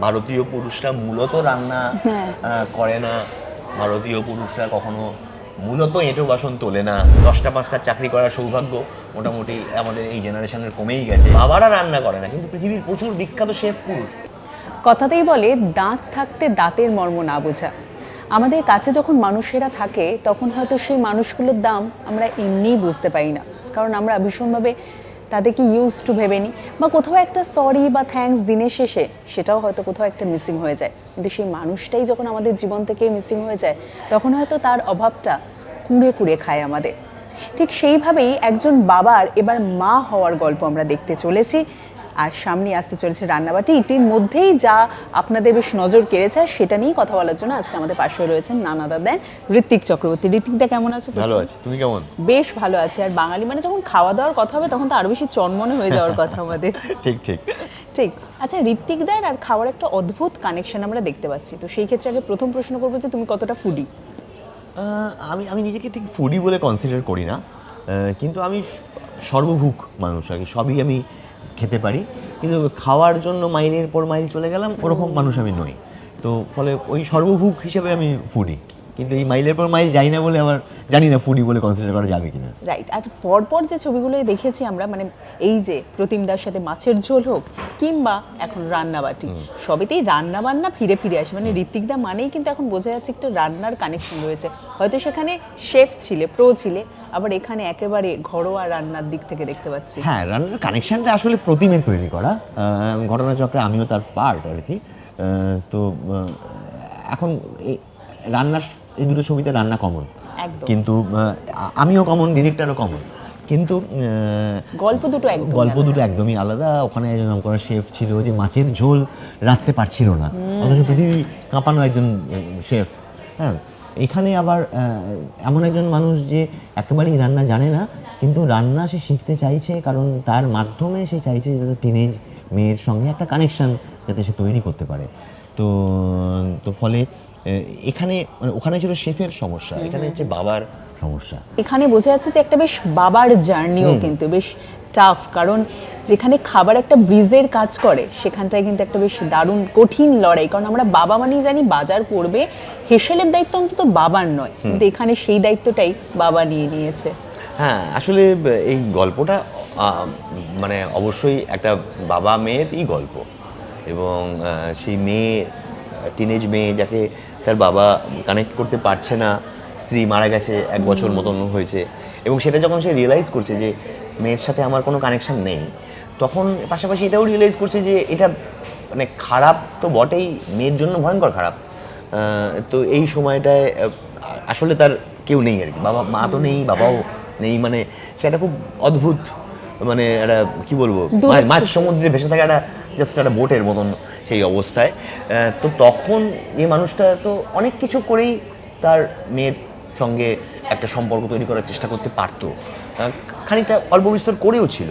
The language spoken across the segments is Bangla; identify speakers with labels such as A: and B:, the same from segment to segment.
A: ভারতীয় পুরুষরা মূলত রান্না
B: হ্যাঁ।
A: করে না। ভারতীয় পুরুষরা কখনো মূলত এঁটো বাসন তোলে না। দশটা পাঁচটা চাকরি করার সৌভাগ্য মোটামুটি আমাদের এই জেনারেশনের কমেই গেছে। বাবারা রান্না করে না কিন্তু পৃথিবীর প্রচুর বিখ্যাত শেফ পুরুষ।
B: কথাতেই বলে দাঁত থাকতে দাঁতের মর্ম না বোঝা। আমাদের কাছে যখন মানুষেরা থাকে তখন হয়তো সেই মানুষগুলোর দাম আমরা এমনিই বুঝতে পারি না। কারণ আমরা ভীষণভাবে তাদেরকে ইউজ টু ভেবে নিই বা কোথাও একটা সরি বা থ্যাংকস দিনের শেষে সেটাও হয়তো কোথাও একটা মিসিং হয়ে যায়। কিন্তু সেই মানুষটাই যখন আমাদের জীবন থেকে মিসিং হয়ে যায়, তখন হয়তো তার অভাবটা কুড়ে কুড়ে খায় আমাদের। ঠিক সেইভাবেই একজন বাবার এবার মা হওয়ার গল্প আমরা দেখতে চলেছি। আর সামনে আসতে চলেছে রান্নাবাটি। এটির মধ্যেই যা আপনাদের বেশ নজর কেড়েছে সেটা নিয়েই কথা বলার জন্য আজকে আমাদের পাশে রয়েছেন নানাদা দেন ঋত্বিক চক্রবর্তী। ঋত্বিকদা কেমন আছো?
A: ভালো আছে। তুমি কেমন?
B: বেশ ভালো আছে। আর বাঙালি মানে যখন খাওয়া দাওয়ার কথা হবে তখন তো আরও বেশি চনমনে হয়ে যাওয়ার কথা আমাদের।
A: ঠিক ঠিক।
B: ঠিক। আচ্ছা ঋত্বিকদার আর খাওয়ার একটা অদ্ভুত কানেকশন আমরা দেখতে পাচ্ছি। তো সেই ক্ষেত্রে আগে প্রথম প্রশ্ন করব যে তুমি কতটা ফুডি
A: আমি আমি নিজেকে ঠিক ফুডি বলে কনসিডার করি না। কিন্তু আমি সর্বভুক মানুষ আর কি। সবই আমি খেতে পারি কিন্তু খাওয়ার জন্য মাইলের পর মাইল চলে গেলাম ওরকম মানুষ আমি নই। তো ফলে ওই সর্বভুক হিসেবে আমি ফুডি কিন্তু এই মাইলের পর মাইল যাই না বলে আমার জানি না ফুডি বলে কনসিডার করা যাবে কিনা।
B: রাইট আর পরপর যে ছবিগুলো দেখেছি আমরা মানে এই যে প্রতিমদার সাথে মাছের ঝোল হোক কিংবা এখন রান্নাবাটি সবেতেই রান্না বান্না ফিরে ফিরে আসে। মানে ঋত্বিকদা মানেই কিন্তু এখন বোঝা যাচ্ছে একটা রান্নার কানেকশন রয়েছে। হয়তো সেখানে শেফ ছিলে প্রো ছিলে আবার এখানে একেবারে ঘরোয়া রান্নার দিক থেকে দেখতে পাচ্ছি।
A: হ্যাঁ রান্নার কানেকশনটা আসলে প্রতিমের তৈরি করা। ঘটনাচক্রে আমিও তার পার্ট আর কি। তো এখন এই রান্নার এই দুটো ছবিতে রান্না কমন কিন্তু আমিও কমন ডিরেক্টরও কমন কিন্তু
B: গল্প দুটো একদম
A: গল্প দুটো একদমই আলাদা। ওখানে একজন নাম করা শেফ ছিল যে মাছের ঝোল রাখতে পারছিল না। অথচ পৃথিবী কাঁপানো একজন শেফ। হ্যাঁ এখানে আবার এমন একজন মানুষ যে একেবারেই রান্না জানে না কিন্তু রান্না সে শিখতে চাইছে কারণ তার মাধ্যমে সে চাইছে যাতে টিনেজ মেয়ের সঙ্গে একটা কানেকশন যাতে সে তৈরি করতে পারে। তো তো ফলে এখানে মানে ওখানে ছিল শেফের সমস্যা এখানে হচ্ছে বাবার সমস্যা।
B: এখানে বোঝা যাচ্ছে যে একটা বেশ বাবার জার্নিও কিন্তু বেশ টাফ কারণ যেখানে খাবার একটা ব্রিজের কাজ করে সেখানটায় কিন্তু একটা বেশ দারুণ কঠিন লড়াই। কারণ আমরা বাবা মানেই জানি বাজার করবে হেসেলের দায়িত্ব অন্তত বাবার নয়। কিন্তু এখানে সেই দায়িত্বটাই বাবা নিয়ে নিয়েছে।
A: হ্যাঁ আসলে এই গল্পটা মানে অবশ্যই একটা বাবা মেয়েরই গল্প। এবং সেই মেয়ে টিনেজ মেয়ে যাকে তার বাবা কানেক্ট করতে পারছে না স্ত্রী মারা গেছে এক বছর মতন হয়েছে। এবং সেটা যখন সে রিয়েলাইজ করছে যে মেয়ের সাথে আমার কোনো কানেকশন নেই। তখন পাশাপাশি এটাও রিয়েলাইজ করছে যে এটা মানে খারাপ তো বটেই মেয়ের জন্য ভয়ঙ্কর খারাপ। তো এই সময়টায় আসলে তার কেউ নেই আর কি। বাবা মা তো নেই বাবাও নেই মানে সেটা খুব অদ্ভুত মানে একটা কি বলব
B: দূর-
A: মা- মাঝ সমুদ্রে ভেসে থাকা একটা জাস্ট একটা বোটের মতন সেই অবস্থায়। তো তখন এই মানুষটা তো অনেক কিছু করেই তার মেয়ের সঙ্গে একটা সম্পর্ক তৈরি করার চেষ্টা করতে পারতো। খানিকটা অল্প বিস্তর করেও ছিল।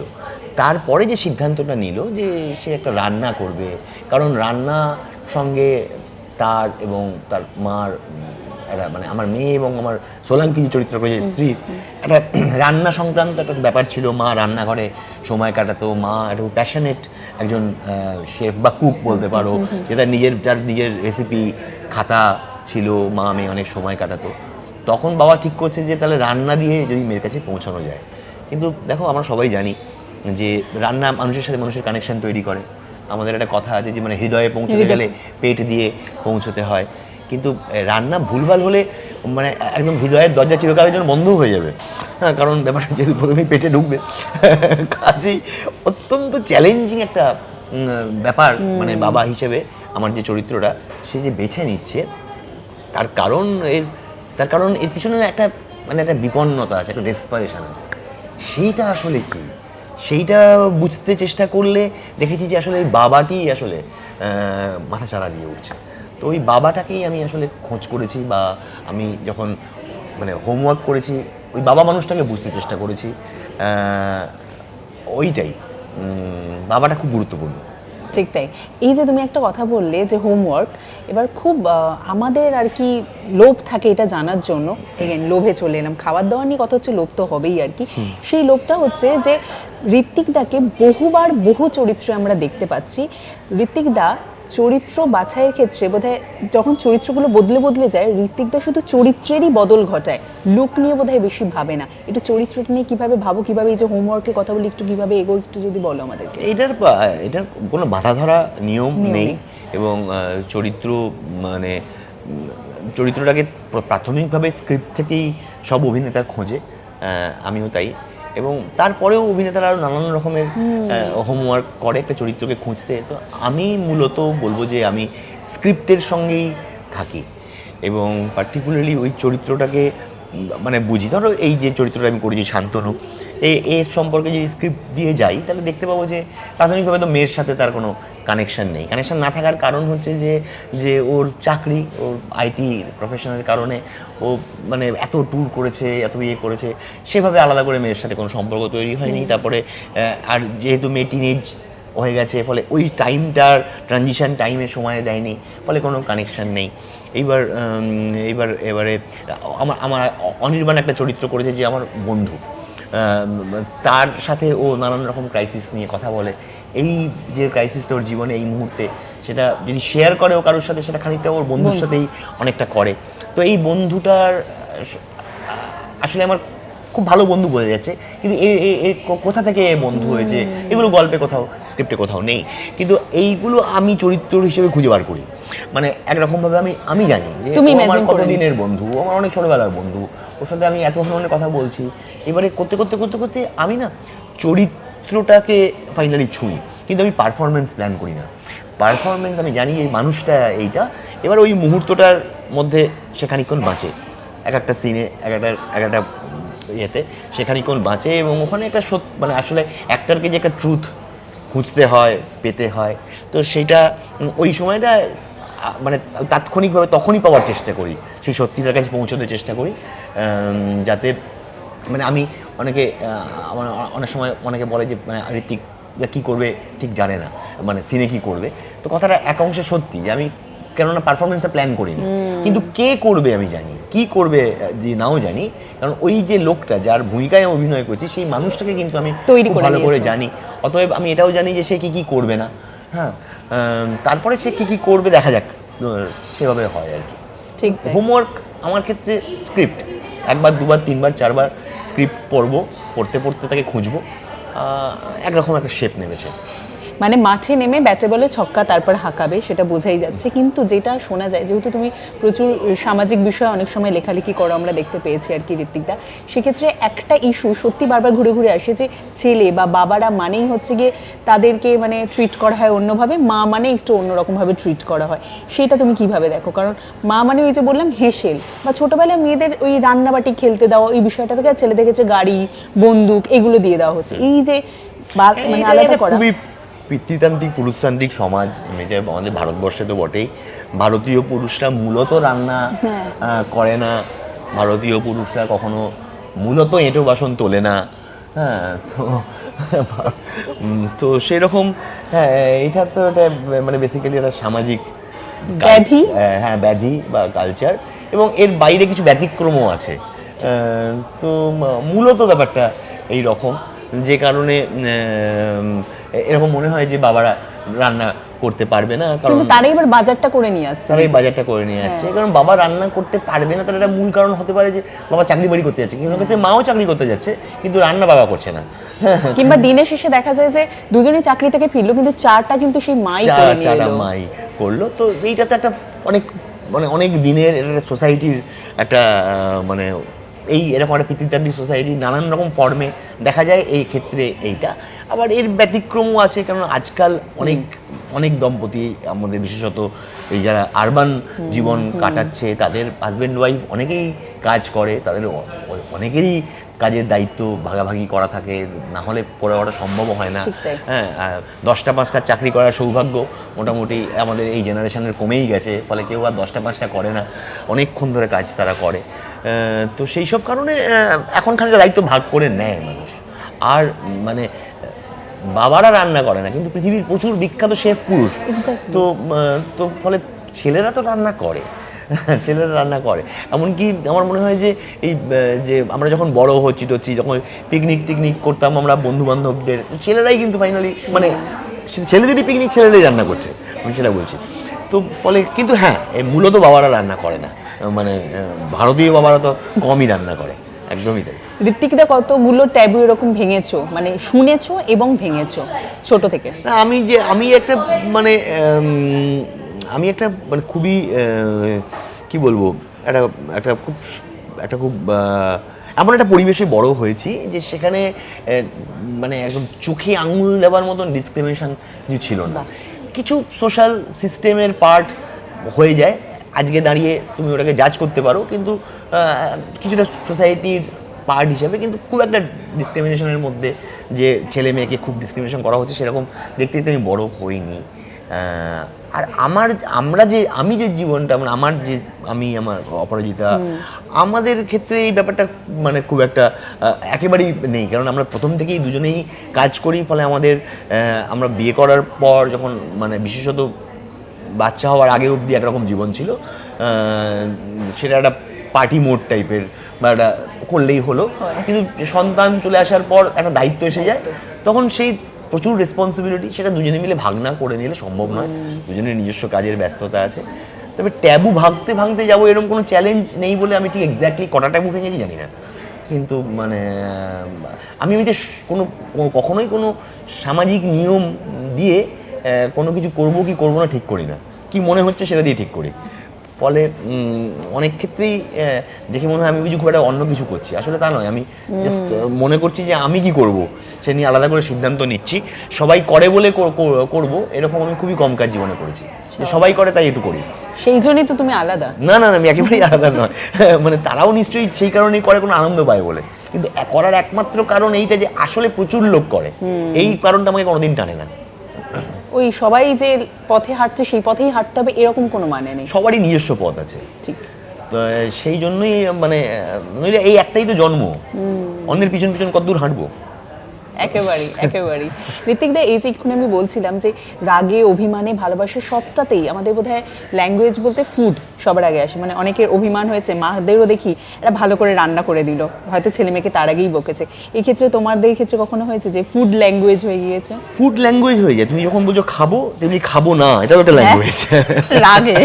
A: তারপরে যে সিদ্ধান্তটা নিল যে সে একটা রান্না করবে কারণ রান্না সঙ্গে তার এবং তার মার একটা মানে আমার মেয়ে এবং আমার সোলাঙ্কি যে চরিত্র করেছে স্ত্রী একটা রান্না সংক্রান্ত একটা ব্যাপার ছিল। মা রান্নাঘরে সময় কাটাতো মা একটু প্যাশনেট একজন শেফ বা কুক বলতে পারো যে তার নিজের তার নিজের রেসিপি খাতা ছিল মা মেয়ে অনেক সময় কাটাতো। তখন বাবা ঠিক করছে যে তাহলে রান্না দিয়ে যদি মেয়ের কাছে পৌঁছানো যায়। কিন্তু দেখো আমরা সবাই জানি যে রান্না মানুষের সাথে মানুষের কানেকশন তৈরি করে। আমাদের একটা কথা আছে যে মানে হৃদয়ে পৌঁছতে গেলে পেট দিয়ে পৌঁছতে হয়। কিন্তু রান্না ভুলভাল হলে মানে একদম হৃদয়ের দরজা চিরকালের জন্য বন্ধ হয়ে যাবে। হ্যাঁ কারণ ব্যাপারটা যেহেতু প্রথমেই পেটে ঢুকবে কাজেই অত্যন্ত চ্যালেঞ্জিং একটা ব্যাপার মানে বাবা হিসেবে আমার যে চরিত্রটা সে যে বেছে নিচ্ছে তার কারণ এর তার কারণ এর পিছনে একটা মানে একটা বিপন্নতা আছে, একটা ডেসপারেশন আছে। সেইটা আসলে কি? সেইটা বুঝতে চেষ্টা করলে দেখেছি যে আসলে এই বাবাটি আসলে মাথা চাড়া দিয়ে উঠছে। তো ওই বাবাটাকেই আমি আসলে খোঁজ করেছি বা আমি যখন মানে হোমওয়ার্ক করেছি, ওই বাবা মানুষটাকে বুঝতে চেষ্টা করেছি। ওইটাই। বাবাটা খুব গুরুত্বপূর্ণ।
B: ঠিক তাই। এই যে তুমি একটা কথা বললে যে হোমওয়ার্ক এবার খুব আমাদের আর কি লোভ থাকে এটা জানার জন্য। এগেন লোভে চলে এলাম। খাবার দাবার নিয়ে কথা হচ্ছে লোভ তো হবেই আর কি। সেই লোভটা হচ্ছে যে ঋত্বিকদাকে বহুবার বহু চরিত্রে আমরা দেখতে পাচ্ছি। ঋত্বিকদা চরিত্র বাছাইয়ের ক্ষেত্রে বোধহয় যখন চরিত্রগুলো বদলে বদলে যায় ঋত্বিকদা শুধু চরিত্রেরই বদল ঘটায়। লুক নিয়ে বোধহয় বেশি ভাবে না। এটা চরিত্রটা নিয়ে কীভাবে ভাবো কীভাবে এই যে হোমওয়ার্কের কথা বলি একটু কীভাবে এগো একটু যদি বলো আমাদেরকে।
A: এটার এটার কোনো বাধা ধরা নিয়ম নেই। এবং চরিত্র মানে চরিত্রটাকে প্রাথমিকভাবে স্ক্রিপ্ট থেকেই সব অভিনেতা খোঁজে। আমিও তাই। এবং তারপরেও অভিনেতারা আরও নানান রকমের হোমওয়ার্ক করে একটা চরিত্রকে খুঁজতে। তো আমি মূলত বলব যে আমি স্ক্রিপ্টের সঙ্গেই থাকি এবং পার্টিকুলারলি ওই চরিত্রটাকে মানে বুঝি। ধরো এই যে চরিত্রটা আমি করেছি শান্তনু এর সম্পর্কে যদি স্ক্রিপ্ট দিয়ে যাই তাহলে দেখতে পাবো যে প্রাথমিকভাবে তো মেয়ের সাথে তার কোনো কানেকশন নেই। কানেকশন না থাকার কারণ হচ্ছে যে যে ওর চাকরি ওর আইটি প্রফেশনের কারণে ও মানে এত ট্যুর করেছে এত ইয়ে করেছে সেভাবে আলাদা করে মেয়ের সাথে কোনো সম্পর্ক তৈরি হয়নি। তারপরে আর যেহেতু মেয়ে টিনেজ হয়ে গেছে ফলে ওই টাইমটার ট্রানজিশন টাইমে সময় দেয়নি ফলে কোনো কানেকশান নেই। এইবার এইবার এবারে আমার আমার অনির্বাণ একটা চরিত্র করেছে যে আমার বন্ধু। তার সাথে ও নানান রকম ক্রাইসিস নিয়ে কথা বলে। এই যে ক্রাইসিসটা ওর জীবনে এই মুহূর্তে সেটা যদি শেয়ার করে ও কারোর সাথে সেটা খানিকটা ওর বন্ধুর সাথেই অনেকটা করে। তো এই বন্ধুটার আসলে আমার খুব ভালো বন্ধু বোঝা যাচ্ছে। কিন্তু এ কোথা থেকে এ বন্ধু হয়েছে? এগুলো গল্পে কোথাও স্ক্রিপ্টে কোথাও নেই। কিন্তু এইগুলো আমি চরিত্র হিসেবে খুঁজে বার করি। মানে একরকমভাবে আমি আমি জানি যে
B: তুমি
A: আমার কতদিনের বন্ধু আমার অনেক ছোটবেলার বন্ধু ওর সাথে আমি এত ধরনের কথা বলছি। এবারে করতে করতে করতে করতে আমি না চরিত্রটাকে ফাইনালি ছুঁই কিন্তু আমি পারফরমেন্স প্ল্যান করি না। পারফরমেন্স আমি জানি এই মানুষটা এইটা। এবার ওই মুহূর্তটার মধ্যে সে খানিকক্ষণ বাঁচে। এক একটা সিনে এক একটা এক একটা ইয়েতে সে খানিকক্ষণ বাঁচে এবং ওখানে একটা সত্য মানে আসলে অ্যাক্টারকে যে একটা ট্রুথ খুঁজতে হয় পেতে হয় তো সেটা ওই সময়টা মানে তাৎক্ষণিকভাবে তখনই পাওয়ার চেষ্টা করি সেই সত্যিটার কাছে পৌঁছতে চেষ্টা করি যাতে মানে আমি অনেকে আমার অনেক সময় অনেকে বলে যে মানে ঋত্বিক কী করবে ঠিক জানে না মানে সিনে কী করবে। তো কথাটা এক অংশে সত্যি যে আমি কেননা পারফরমেন্সটা প্ল্যান করিনি। কিন্তু কে করবে আমি জানি কি করবে যে নাও জানি কারণ ওই যে লোকটা যার ভূমিকায় আমি অভিনয় করছি সেই মানুষটাকে কিন্তু আমি
B: তৈরি
A: ভালো করে জানি। অতএব আমি এটাও জানি যে সে কি কি করবে না। হ্যাঁ তারপরে সে কি কি করবে দেখা যাক সেভাবে হয় আর কি।
B: ঠিক
A: হোমওয়ার্ক আমার ক্ষেত্রে স্ক্রিপ্ট একবার দুবার তিনবার চারবার স্ক্রিপ্ট পড়ব পড়তে পড়তে তাকে খুঁজবো একরকম একটা শেপ নেমেছে
B: মানে মাঠে নেমে ব্যাটে বলে ছক্কা তারপর হাঁকাবে সেটা বোঝাই যাচ্ছে। কিন্তু যেটা শোনা যায় যেহেতু তুমি প্রচুর সামাজিক বিষয়ে অনেক সময় লেখালেখি করো আমরা দেখতে পেয়েছি আর কি ঋত্বিকদা সেক্ষেত্রে একটা ইস্যু সত্যি বারবার ঘুরে ঘুরে আসে যে ছেলে বা বাবারা মানেই হচ্ছে গিয়ে তাদেরকে মানে ট্রিট করা হয় অন্যভাবে মা মানে একটু অন্যরকমভাবে ট্রিট করা হয়। সেটা তুমি কীভাবে দেখো? কারণ মা মানে ওই যে বললাম হেসেল। বা ছোটবেলায় মেয়েদের ওই রান্নাবাটি খেলতে দেওয়া এই বিষয়টা থেকে ছেলে দেখেছে গাড়ি বন্দুক এগুলো দিয়ে দেওয়া হচ্ছে। এই যে মানে আলাদা করা।
A: পিতৃতান্ত্রিক পুরুষতান্ত্রিক সমাজ এমনিতে আমাদের ভারতবর্ষে তো বটেই। ভারতীয় পুরুষরা মূলত রান্না
B: হ্যাঁ।
A: করে না। ভারতীয় পুরুষরা কখনো মূলত এঁটো বাসন তোলে না। হ্যাঁ তো তো সেরকম হ্যাঁ এটা তো এটা মানে বেসিক্যালি একটা সামাজিক
B: ব্যাধি?
A: হ্যাঁ, হ্যাঁ ব্যাধি বা কালচার এবং এর বাইরে কিছু ব্যতিক্রমও আছে। তো মূলত ব্যাপারটা এই রকম যে কারণে এরকম মনে হয় যে বাবারা রান্না করতে পারবে না কারণ
B: কিন্তু তারা এবার বাজারটা করে নিয়ে আসছে।
A: তারা এই বাজারটা করে নিয়ে আসছে।
B: হ্যাঁ।
A: কারণ বাবা রান্না করতে পারবে না তার একটা মূল কারণ হতে পারে যে বাবা চাকরি বাড়ি করতে যাচ্ছে। কিন্তু ক্ষেত্রে মাও চাকরি করতে যাচ্ছে কিন্তু রান্না বাবা করছে না।
B: কিংবা দিনের শেষে দেখা যায় যে দুজনেই চাকরি থেকে ফিরলো কিন্তু চারটা কিন্তু সেই মাই করে নিয়ে
A: মাই করল। তো এইটা তো একটা অনেক মানে অনেক দিনের সোসাইটির একটা মানে এই এরকম একটা পিতৃতান্ত্রিক সোসাইটি নানান রকম ফর্মে দেখা যায় এই ক্ষেত্রে এইটা। আবার এর ব্যতিক্রমও আছে কারণ আজকাল অনেক অনেক দম্পতি আমাদের বিশেষত এই যারা আরবান জীবন কাটাচ্ছে তাদের হাজব্যান্ড ওয়াইফ অনেকেই কাজ করে তাদের অনেকেরই কাজের দায়িত্ব ভাগাভাগি করা থাকে না হলে পরে ওটা সম্ভব হয় না। হ্যাঁ দশটা পাঁচটা চাকরি করার সৌভাগ্য মোটামুটি আমাদের এই জেনারেশনের কমেই গেছে ফলে কেউ আর দশটা পাঁচটা করে না অনেকক্ষণ ধরে কাজ তারা করে। তো সেই সব কারণে আহ, এখন খানিকটা দায়িত্ব ভাগ করে নেয় মানুষ। আর মানে বাবারা রান্না করে না কিন্তু পৃথিবীর প্রচুর বিখ্যাত শেফ পুরুষ। তো তো ফলে ছেলেরা তো রান্না করে। ছেলেরা রান্না করে। এমনকি আমার মনে হয় যে এই যে আমরা যখন বড় হচ্ছি টচ্ছি যখন পিকনিক টিকনিক করতাম আমরা বন্ধু বান্ধবদের ছেলেরাই কিন্তু ফাইনালি মানে ছেলেদেরই পিকনিক ছেলেরাই রান্না করছে আমি সেটা বলছি। তো ফলে কিন্তু হ্যাঁ মূলত বাবারা রান্না করে না। মানে ভারতীয় বাবারা তো কমই রান্না করে একদমই তাই।
B: ঋত্বিকদা কতগুলো ট্যাবু এরকম ভেঙেছো? মানে শুনেছো এবং ভেঙেছো ছোট থেকে?
A: না আমি যে আমি একটা মানে আমি একটা মানে খুবই কি বলব একটা একটা খুব একটা খুব এমন একটা পরিবেশে বড় হয়েছি যে সেখানে মানে একদম চোখে আঙুল দেওয়ার মতন ডিসক্রিমিনেশন কিছু ছিল না। কিছু সোশ্যাল সিস্টেমের পার্ট হয়ে যায়। আজকে দাঁড়িয়ে তুমি ওটাকে জাজ করতে পারো কিন্তু কিছুটা সোসাইটির পার্ট হিসাবে কিন্তু খুব একটা ডিসক্রিমিনেশনের মধ্যে যে ছেলে মেয়েকে খুব ডিসক্রিমিনেশন করা হচ্ছে সেরকম দেখতে দেখতে আমি বড় হইনি আর আমার আমরা যে আমি যে জীবনটা মানে আমার যে আমি আমার অপরাজিতা আমাদের ক্ষেত্রে এই ব্যাপারটা মানে খুব একটা একেবারেই নেই। কারণ আমরা প্রথম থেকেই দুজনেই কাজ করি ফলে আমাদের আমরা বিয়ে করার পর যখন মানে বিশেষত বাচ্চা হওয়ার আগে অবধি একরকম জীবন ছিল সেটা একটা পার্টি মোড টাইপের বা একটা করলেই হলো। কিন্তু সন্তান চলে আসার পর একটা দায়িত্ব এসে যায়। তখন সেই প্রচুর রেসপন্সিবিলিটি সেটা দুজনে মিলে ভাগ না করে নিলে সম্ভব নয়। দুজনের নিজস্ব কাজের ব্যস্ততা আছে। তবে ট্যাবু ভাঙতে ভাঙতে যাব এরকম কোনো চ্যালেঞ্জ নেই বলে আমি ঠিক এক্স্যাক্টলি কটা ট্যাবু ভেঙেছি জানি না। কিন্তু মানে আমি এমনিতে কোনো- কখনোই কোনো সামাজিক নিয়ম দিয়ে কোনো কিছু করব কি করব না ঠিক করি না। কি মনে হচ্ছে সেটা দিয়ে ঠিক করি। ফলে অনেক ক্ষেত্রেই দেখে মনে হয় আমি কিছু খুব একটা অন্য কিছু করছি। আসলে তা নয় আমি জাস্ট মনে করছি যে আমি কি করব সে নিয়ে আলাদা করে সিদ্ধান্ত নিচ্ছি। সবাই করে বলে কর- কর- করব এরকম আমি খুবই কম কাজ জীবনে করেছি। যে সবাই করে তাই একটু করি।
B: সেই জন্যই তো তুমি আলাদা।
A: না না না, আমি একেবারেই আলাদা নয়। মানে তারাও নিশ্চয়ই সেই কারণেই করে কোনো আনন্দ পায় বলে। কিন্তু করার একমাত্র কারণ এইটা যে আসলে প্রচুর লোক করে। এই কারণটা আমাকে কোনোদিন টানে না।
B: ওই সবাই যে পথে হাঁটছে সেই পথেই হাঁটতে হবে এরকম কোনো মানে নেই।
A: সবারই নিজস্ব পথ আছে।
B: ঠিক।
A: তো সেই জন্যই মানে নইলে এই একটাই তো জন্ম। অন্যের পিছন পিছন কতদূর হাঁটবো?
B: একেবারেই একেবারেই। ঋত্বিক দা এই যে এক্ষুনি আমি বলছিলাম যে রাগে অভিমানে ভালোবাসা সবটাতেই আমাদের বোধহয় ল্যাঙ্গুয়েজ বলতে ফুড সবার আগে আসে। মানে অনেকের অভিমান হয়েছে মাদেরও দেখি এটা ভালো করে রান্না করে দিল। হয়তো ছেলে মেয়েকে তার আগেই বকেছে। এই ক্ষেত্রে তোমাদের ক্ষেত্রে কখনো হয়েছে যে ফুড ল্যাঙ্গুয়েজ হয়ে গিয়েছে?
A: ফুড ল্যাঙ্গুয়েজ হয়ে যায় তুমি যখন বলছো খাব তেমনি খাব না এটাও একটা ল্যাঙ্গুয়েজ
B: রাগে।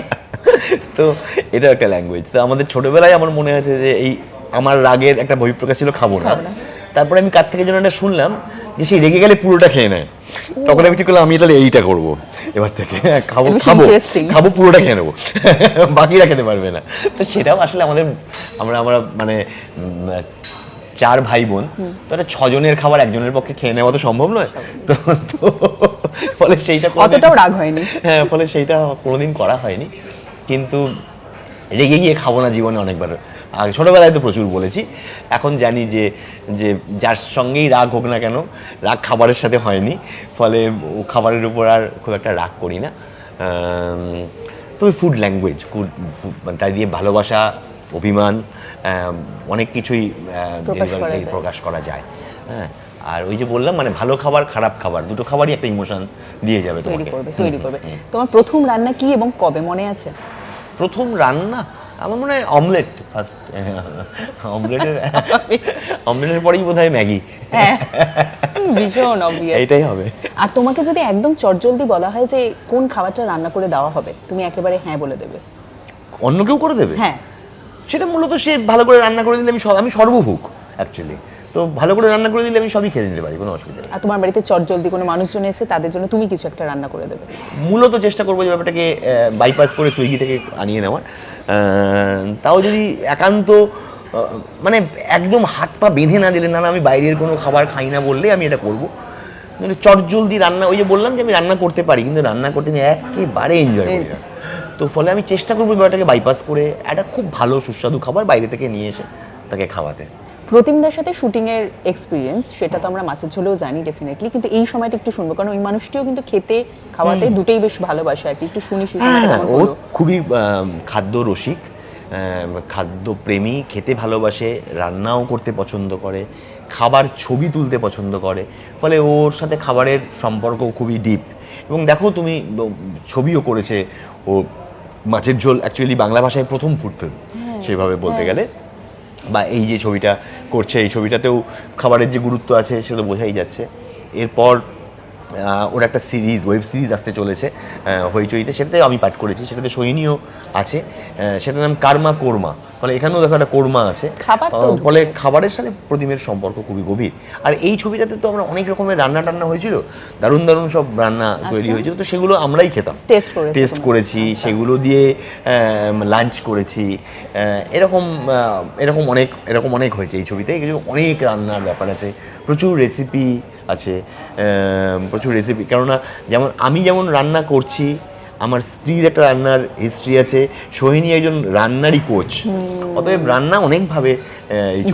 A: তো এটাও একটা ল্যাঙ্গুয়েজ তো আমাদের ছোটবেলায় আমার মনে আছে যে এই আমার রাগের একটা বহিঃপ্রকাশ ছিল খাব না। তারপরে আমি কার থেকে যেন একটা শুনলাম যে সেই রেগে গেলে পুরোটা খেয়ে নেয়। তখন আমি ঠিক করলাম আমি তাহলে এইটা করব। এবার থেকে খাব খাব. খাব পুরোটা খেয়ে নেব। বাকিরা খেতে পারবে না। তো সেটাও আসলে আমাদের আমরা আমরা মানে চার ভাই বোন তো একটা ছজনের খাবার একজনের পক্ষে খেয়ে নেওয়া তো সম্ভব নয়। তো ফলে সেইটা
B: অতটাও রাগ হয়নি।
A: হ্যাঁ ফলে সেইটা কোনোদিন করা হয়নি। কিন্তু রেগে গিয়ে খাব না জীবনে অনেকবার। আর ছোটোবেলায় তো প্রচুর বলেছি। এখন জানি যে যে যার সঙ্গেই রাগ হোক না কেন রাগ খাবারের সাথে হয়নি। ফলে ও খাবারের উপর আর খুব একটা রাগ করি না। তবে ফুড ল্যাঙ্গুয়েজ ফুড তাই দিয়ে ভালোবাসা অভিমান অনেক কিছুই আহ,
B: প্রকাশ করা যায়।
A: প্রকাশ করা যায়। হ্যাঁ আর ওই যে বললাম মানে ভালো খাবার খারাপ খাবার দুটো খাবারই একটা ইমোশন দিয়ে যাবে
B: তৈরি করবে তৈরি করবে। তোমার প্রথম রান্না কি এবং কবে মনে আছে?
A: প্রথম রান্না? আমার মনে হয় অমলেট ফার্স্ট অমলেটের অমলেটের পরেই বোধ হয় ম্যাগি।
B: হ্যাঁ ভীষণ অবভিয়াস
A: এইটাই হবে।
B: আর তোমাকে যদি একদম চটজলদি বলা হয় যে কোন খাবারটা রান্না করে দেওয়া হবে তুমি একেবারে হ্যাঁ বলে দেবে।
A: অন্য কেউ করে দেবে?
B: হ্যাঁ।
A: সেটা মূলত সে ভালো করে রান্না করে দিলে আমি আমি সর্বভুক অ্যাকচুয়ালি তো ভালো করে রান্না করে দিলে আমি সবই খেয়ে নিতে পারি কোনো অসুবিধা নেই।
B: আর তোমার বাড়িতে চটজলদি কোনো মানুষজন এসে তাদের জন্য তুমি কিছু একটা রান্না করে দেবে।
A: মূলত চেষ্টা করব যে ব্যাপারটাকে বাইপাস করে সুইগি থেকে আনিয়ে নেওয়ার। তাও যদি একান্ত মানে একদম হাত পা বেঁধে না দিলে না না আমি বাইরের কোনো খাবার খাই না বললে আমি এটা করব। চটজলদি রান্না ওই যে বললাম যে আমি রান্না করতে পারি কিন্তু রান্না করতে আমি একেবারে এনজয় করি না। তো ফলে আমি চেষ্টা করব ব্যাপারটাকে বাইপাস করে একটা খুব ভালো সুস্বাদু খাবার বাইরে থেকে নিয়ে এসে তাকে খাওয়াতে।
B: প্রতিমদার সাথে শুটিং এর এক্সপিরিয়েন্স সেটা তো আমরা মাছের ঝোলেও জানি ডেফিনেটলি কিন্তু এই সময়টা একটু শুনব কারণ ওই মানুষটিও কিন্তু খেতে খাওয়াতে দুটোই বেশ ভালোবাসে আর কি। একটু শুনি সেই
A: হ্যাঁ, ও খুবই খাদ্য রসিক খাদ্যপ্রেমী খেতে ভালোবাসে রান্নাও করতে পছন্দ করে খাবার ছবি তুলতে পছন্দ করে ফলে ওর সাথে খাবারের সম্পর্ক খুবই ডিপ এবং দেখো তুমি ছবিও করেছে ও মাছের ঝোল অ্যাকচুয়ালি বাংলা ভাষায় প্রথম ফুড ফিল্ম সেভাবে বলতে গেলে। বা এই যে ছবিটা করছে, এই ছবিটাতেও খাবারের যে গুরুত্ব আছে সেটা বোঝাই যাচ্ছে। এরপর ওর একটা সিরিজ ওয়েব সিরিজ আসতে চলেছে হইচইতে। সেটাতে আমি পাঠ করেছি। সেটাতে সৈনীয় আছে। সেটার নাম কার্মা কোরমা। ফলে এখানেও দেখো একটা কোরমা আছে।
B: খাবার
A: ফলে খাবারের সাথে প্রতিমের সম্পর্ক খুবই গভীর। আর এই ছবিটাতে তো আমরা অনেক রকমের রান্না টান্না হয়েছিল। দারুণ দারুণ সব রান্না তৈরি হয়েছিল। তো সেগুলো আমরাই খেতাম।
B: আচ্ছা।
A: টেস্ট করেছি। সেগুলো দিয়ে লাঞ্চ করেছি। এরকম এরকম অনেক এরকম অনেক হয়েছে এই ছবিতে। অনেক রান্নার ব্যাপার আছে। প্রচুর রেসিপি আছে প্রচুর রেসিপি কেননা যেমন আমি যেমন রান্না করছি আমার স্ত্রীর একটা রান্নার হিস্ট্রি আছে সোহিনী একজন রান্নারই কোচ অতএব রান্না অনেকভাবে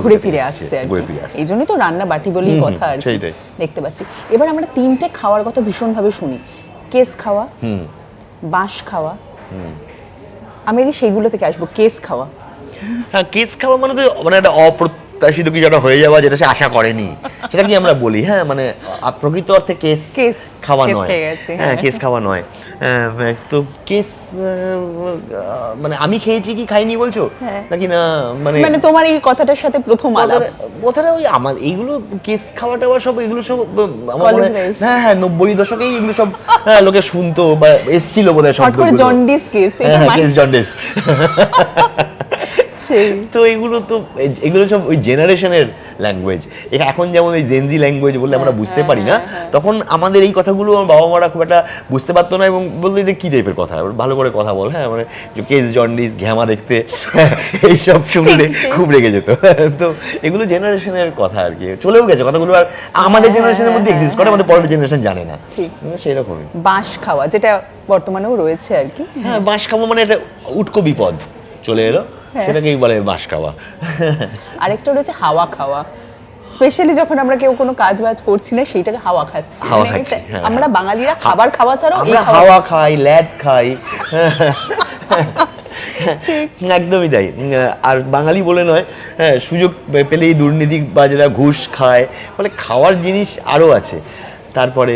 B: ঘুরে ফিরে আসছে
A: ঘুরে ফিরে আসছে।
B: এই জন্যই তো রান্না বাটি বলেই কথা আর
A: সেইটাই।
B: দেখতে পাচ্ছি। এবার আমরা তিনটে খাওয়ার কথা ভীষণভাবে শুনি। কেস খাওয়া
A: হুম।
B: বাঁশ খাওয়া আমি আগে সেইগুলো থেকে আসব কেস খাওয়া।
A: হ্যাঁ কেস খাওয়া মানে তো মানে একটা অপ্রত্যাশিত কিছু একটা হয়ে যাওয়া যেটা সে আশা করেনি সেটা কি আমরা বলি? হ্যাঁ মানে প্রকৃত অর্থে কেস
B: কেস,
A: খাওয়া নয়। হ্যাঁ
B: হ্যাঁ।
A: কেস খাওয়া নয়। হ্যাঁ, তো কেস মানে আমি খেয়েছি কি খাইনি বলছো?
B: হ্যাঁ।
A: নাকি না মানে
B: মানে তোমার এই কথাটার সাথে প্রথম আলাপ?
A: কথাটা- ওই আমার এইগুলো কেস খাওয়া টাওয়া সব এগুলো সব আমার হয়-। হ্যাঁ হ্যাঁ নব্বই দশকেই এগুলো সব হ্যাঁ, লোকে শুনতো বা এসছিল
B: করে
A: শব্দগুলো।
B: জন্ডিস কেস
A: হ্যাঁ হ্যাঁ, কেস জন্ডিস
B: সেই।
A: তো এগুলো তো এগুলো সব ওই জেনারেশনের ল্যাঙ্গুয়েজ এখন যেমন ওই জেনজি ল্যাঙ্গুয়েজ বললে আমরা বুঝতে পারি না তখন আমাদের এই কথাগুলো আমার বাবা মারা খুব একটা বুঝতে পারতো না এবং বলতো যে কি টাইপের কথা ভালো করে কথা বল হ্যাঁ মানে কেস জন্ডিস ঘ্যামা দেখতে এইসব শুনলে খুব রেগে যেত। তো এগুলো জেনারেশনের কথা আর কি চলেও গেছে কথাগুলো আর আমাদের জেনারেশনের মধ্যে এক্সিস্ট করে আমাদের পরের জেনারেশন জানে না।
B: ঠিক।
A: সেই রকমই
B: বাঁশ খাওয়া যেটা বর্তমানেও রয়েছে আর কি।
A: হ্যাঁ বাঁশ খাওয়া মানে একটা উটকো বিপদ চলে এলো।
B: হ্যাঁ।
A: সেটাকেই বলে বাঁশ খাওয়া?
B: আরেকটা রয়েছে হাওয়া খাওয়া। স্পেশালি যখন আমরা কেউ কোনো কাজ বাজ করছি না সেইটাকে হাওয়া খাচ্ছি।
A: হাওয়া
B: মানে
A: খাচ্ছি, হ্যাঁ।
B: আমরা বাঙালিরা খাবার খাওয়া ছাড়াও
A: আমরা হাওয়া খাই ল্যাদ খাই। একদমই তাই। আর বাঙালি বলে নয় হ্যাঁ সুযোগ পেলেই দুর্নীতি বা যারা ঘুষ খায়। ফলে খাওয়ার জিনিস আরও আছে। তারপরে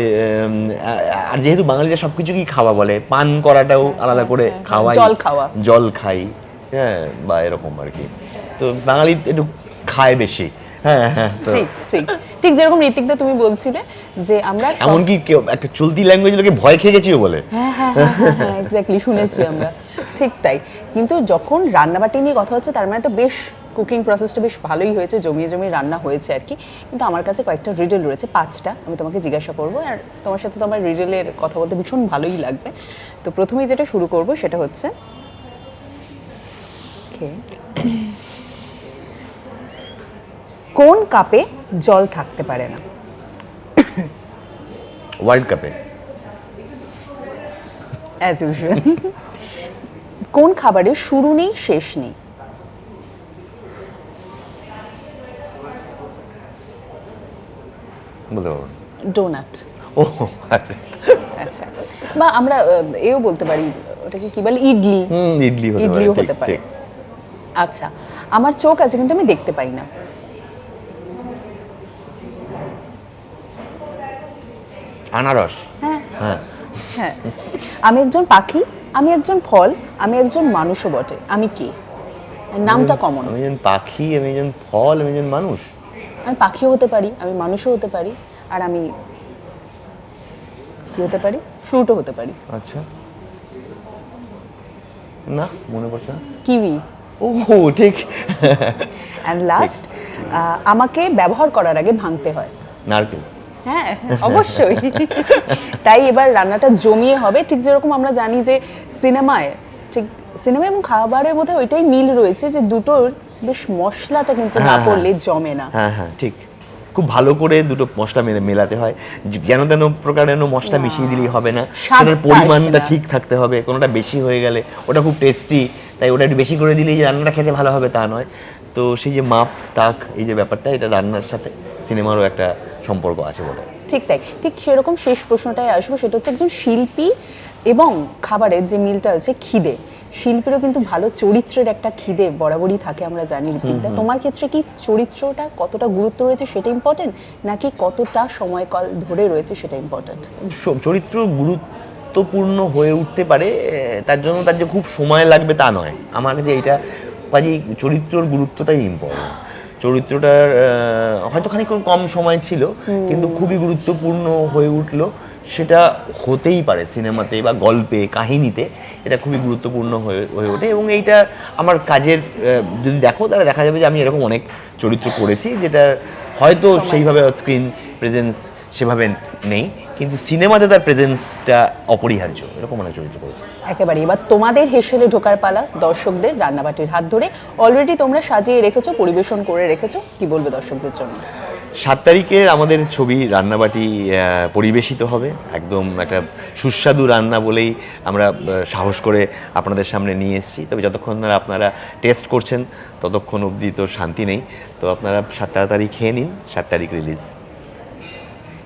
A: আর যেহেতু বাঙালিরা সব কিছুকেই খাওয়া বলে পান করাটাও আলাদা করে খাওয়া
B: জল খাওয়া।
A: জল খাই। হ্যাঁ বা এরকম আর কি তো বাঙালি একটু খায় বেশি। হ্যাঁ হ্যাঁ
B: ঠিক ঠিক। ঠিক যেরকম ঋতিকদা তুমি বলছিলে যে আমরা
A: এমনকি কেউ একটা চলতি ল্যাঙ্গুয়েজ লোকে ভয় খেয়ে গেছিও বলে।
B: হ্যাঁ হ্যাঁ হ্যাঁ এক্স্যাক্টলি শুনেছি আমরা। ঠিক তাই। কিন্তু যখন রান্নাবাটি নিয়ে কথা হচ্ছে তার মানে তো বেশ কুকিং প্রসেসটা বেশ ভালোই হয়েছে জমিয়ে জমিয়ে রান্না হয়েছে আর কি কিন্তু আমার কাছে কয়েকটা রিডেল রয়েছে পাঁচটা। আমি তোমাকে জিজ্ঞাসা করব আর তোমার সাথে তো আমার রিডেলের কথা বলতে ভীষণ ভালোই লাগবে। তো প্রথমেই যেটা শুরু করব সেটা হচ্ছে Okay. কোন কাপে জল থাকতে পারে না?
A: ওয়ার্ল্ড কাপে।
B: অ্যাজ ইউজুয়াল কোন খাবারের শুরু নেই শেষ নেই?
A: বলতে পারব
B: ডোনাট
A: ও আচ্ছা।
B: আচ্ছা। বা আমরা এও বলতে পারি ওটাকে কি বলে? ইডলি।
A: ইডলি
B: ইডলিও হতে পারে। আচ্ছা আমার চোখ আছে কিন্তু আমি দেখতে পাই না।
A: আনারস?
B: হ্যাঁ।
A: হ্যাঁ।
B: হ্যাঁ। আমি একজন পাখি আমি একজন ফল আমি একজন মানুষও বটে। আমি কে? নামটা কমন।
A: আমি একজন পাখি আমি একজন ফল আমি একজন মানুষ।
B: আমি পাখিও হতে পারি আমি মানুষও হতে পারি আর আমি কি হতে পারি? ফ্রুটও হতে পারি।
A: আচ্ছা। না মনে পড়ছে না।
B: কিউই।
A: ও ঠিক।
B: অ্যান্ড লাস্ট আমাকে ব্যবহার করার আগে ভাঙতে হয়।
A: নারকেল।
B: হ্যাঁ অবশ্যই। তাই এবার রান্নাটা জমিয়ে হবে। ঠিক যেরকম আমরা জানি যে সিনেমায় ঠিক সিনেমা এবং খাবারের মধ্যে ওইটাই মিল রয়েছে যে দুটোর বেশ মশলাটা কিন্তু না
A: হ্যাঁ, হ্যাঁ।
B: করলে জমে না।
A: হ্যাঁ হ্যাঁ ঠিক। খুব ভালো করে দুটো মশলা মেলে মেলাতে হয়। যেন তেন প্রকারের মশলা মিশিয়ে দিলেই হবে না। সেটার পরিমাণটা ঠিক থাকতে হবে কোনোটা বেশি হয়ে গেলে ওটা খুব টেস্টি তাই ওটা একটু বেশি করে দিলেই যে রান্নাটা খেতে ভালো হবে তা নয়। তো সেই যে মাপ তাক এই যে ব্যাপারটা এটা রান্নার সাথে সিনেমারও একটা সম্পর্ক আছে বলে
B: ঠিক তাই। ঠিক সেরকম শেষ প্রশ্নটাই আসব সেটা হচ্ছে একজন শিল্পী এবং খাবারের যে মিলটা হচ্ছে খিদে। শিল্পীরও কিন্তু ভালো চরিত্রের একটা খিদে বরাবরই থাকে আমরা জানি ঋতিকদা। তোমার ক্ষেত্রে কি চরিত্রটা কতটা গুরুত্ব রয়েছে সেটা ইম্পর্টেন্ট নাকি কতটা সময়কাল ধরে রয়েছে সেটা ইম্পর্টেন্ট
A: চরিত্র গুরুত্বপূর্ণ হয়ে উঠতে পারে তার জন্য তার যে খুব সময় লাগবে তা নয়। আমার কাছে এইটা কাজে চরিত্রর গুরুত্বটাই ইম্পর্টেন্ট চরিত্রটার হয়তো খানিক কম সময় ছিল কিন্তু খুবই গুরুত্বপূর্ণ হয়ে উঠল। সেটা হতেই পারে সিনেমাতে বা গল্পে কাহিনীতে এটা খুবই গুরুত্বপূর্ণ হয়ে হয়ে ওঠে এবং এইটা আমার কাজের যদি দেখো তাহলে দেখা যাবে যে আমি এরকম অনেক চরিত্র করেছি যেটা হয়তো সেইভাবে স্ক্রিন প্রেজেন্স সেভাবে নেই। কিন্তু সিনেমাতে তার প্রেজেন্সটা অপরিহার্য এরকম অনেক চরিত্র করেছি।
B: একেবারে এবার তোমাদের হেসেলে ঢোকার পালা দর্শকদের রান্নাবাটির হাত ধরে। অলরেডি তোমরা সাজিয়ে রেখেছো পরিবেশন করে রেখেছো কি বলবে দর্শকদের জন্য?
A: সাত তারিখের আমাদের ছবি রান্নাবাটি পরিবেশিত হবে। একদম একটা সুস্বাদু রান্না বলেই আমরা সাহস করে আপনাদের সামনে নিয়ে এসেছি। তবে যতক্ষণ না আপনারা টেস্ট করছেন ততক্ষণ অবধি তো শান্তি নেই। তো আপনারা সাত তাড়াতাড়ি খেয়ে নিন সাত তারিখ রিলিজ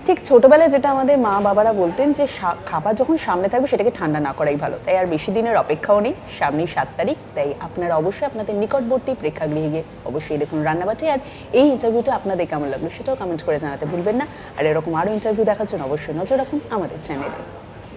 B: ঠিক ছোটবেলায় যেটা আমাদের মা বাবারা বলতেন যে খাবার যখন সামনে থাকবে সেটাকে ঠান্ডা না করাই ভালো। তাই আর বেশি দিনের অপেক্ষাও নেই, সামনেই সাত তারিখ, তাই আপনারা অবশ্যই আপনাদের নিকটবর্তী প্রেক্ষাগৃহে গিয়ে অবশ্যই দেখুন রান্নাবাটি। আর এই ইন্টারভিউটা আপনাদের কেমন লাগল সেটাও কমেন্ট করে জানাতে ভুলবেন না। আর এরকম আরও ইন্টারভিউ দেখার জন্য অবশ্যই নজর রাখুন আমাদের চ্যানেলে